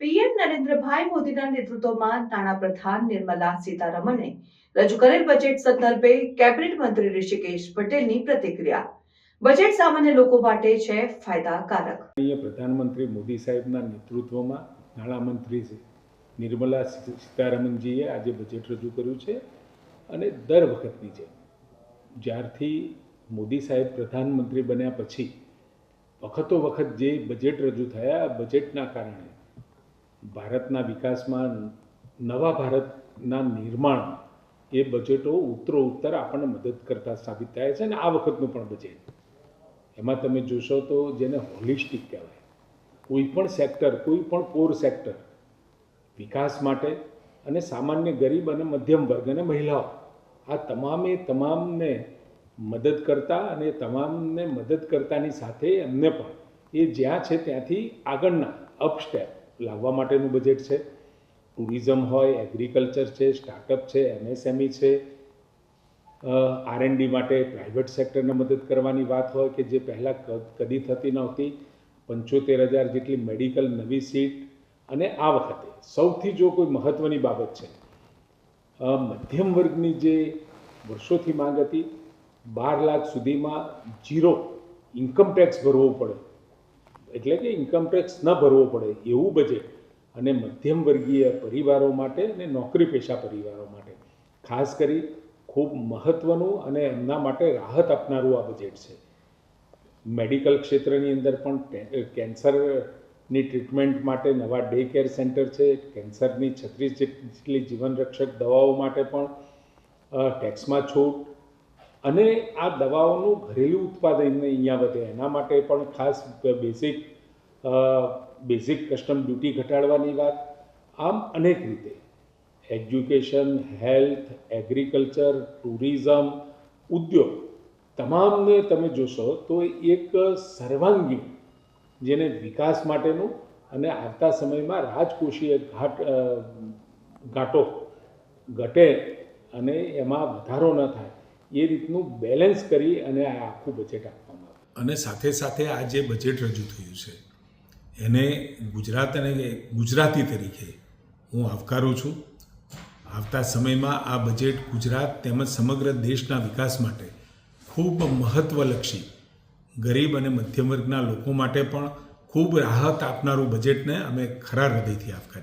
PM Narendrabhai મોદીના નેતૃત્વમાં નાણાપ્રધાન નિર્મલા સીતારમણે રજૂ કરેલ બજેટ સંદર્ભે કેબિનેટ મંત્રી ઋષિકેશ પટેલની પ્રતિક્રિયા. બજેટ સામાન્ય લોકો માટે છે ફાયદાકારક. પ્રધાનમંત્રી મોદી સાહેબના નેતૃત્વમાં નાણામંત્રી નિર્મલા સીતારમણજીએ આજે બજેટ રજૂ કર્યું છે અને દર વખતની જેમ જ્યારથી મોદી સાહેબ પ્રધાનમંત્રી બન્યા પછી વખતો વખત જે બજેટ રજૂ થયા બજેટના કારણે ભારતના વિકાસમાં નવા ભારતના નિર્માણ એ બજેટો ઉત્તરો ઉત્તર આપણને મદદ કરતા સાબિત થાય છે અને આ વખતનું પણ બજેટ એમાં તમે જોશો તો જેને હોલિસ્ટિક કહેવાય, કોઈ પણ સેક્ટર કોઈ પણ કોર સેક્ટર વિકાસ માટે અને સામાન્ય ગરીબ અને મધ્યમ વર્ગ અને મહિલાઓ, આ તમામે તમામને મદદ કરતા અને તમામને મદદ કરતાની સાથે એમને પણ. એ જ્યાં છે ત્યાંથી આગળના અપસ્ટેપ લાવવા માટેનું બજેટ છે. ટુરિઝમ હોય એગ્રીકલ્ચર છે સ્ટાર્ટઅપ છે એમએસએમઈ છે. આર એન માટે પ્રાઇવેટ સેક્ટરને મદદ કરવાની વાત હોય કે જે પહેલાં કદી થતી નહોતી. પંચોતેર હજાર જેટલી મેડિકલ નવી સીટ અને આ વખતે સૌથી જો કોઈ મહત્ત્વની બાબત છે. મધ્યમ વર્ગની જે વર્ષોથી માંગ હતી બાર લાખ સુધીમાં જીરો ઇન્કમ ટેક્સ ભરવો પડે. એટલે કે ઇન્કમ ટેક્સ ન ભરવો પડે, એવું બજેટ અને મધ્યમ વર્ગીય પરિવારો માટે અને નોકરી પેશા પરિવારો માટે. ખાસ કરી ખૂબ મહત્ત્વનું અને એમના માટે રાહત આપનારું આ બજેટ છે. મેડિકલ ક્ષેત્રની અંદર પણ કેન્સરની ટ્રીટમેન્ટ માટે નવા ડે કેર સેન્ટર છે, કેન્સરની છત્રીસ જેટલી જીવનરક્ષક દવાઓ માટે પણ ટેક્સમાં છૂટ અને આ દવાઓનું ઘરેલું ઉત્પાદન અહીંયા વધે. એના માટે પણ ખાસ બેઝિક બેઝિક કસ્ટમ ડ્યુટી ઘટાડવાની વાત. આમ અનેક રીતે. એજ્યુકેશન હેલ્થ એગ્રીકલ્ચર ટુરિઝમ ઉદ્યોગ તમામને તમે જોશો તો એક સર્વાંગી જેને વિકાસ માટેનું અને આવતા સમયમાં રાજકોષીય ઘાટ ઘાટો ઘટે અને એમાં વધારો ન થાય. એ રીતનું બેલેન્સ કરી અને આ આખું બજેટ આપવામાં આવ્યું અને સાથે સાથે આ જે બજેટ રજૂ થયું છે, એને ગુજરાત અને ગુજરાતી તરીકે હું આવકારું છું. આવતા સમયમાં આ બજેટ ગુજરાત તેમજ સમગ્ર દેશના વિકાસ માટે ખૂબ મહત્ત્વલક્ષી ગરીબ અને મધ્યમ વર્ગના લોકો માટે પણ ખૂબ રાહત આપનારું બજેટને અમે ખરા હૃદયથી આવકારીએ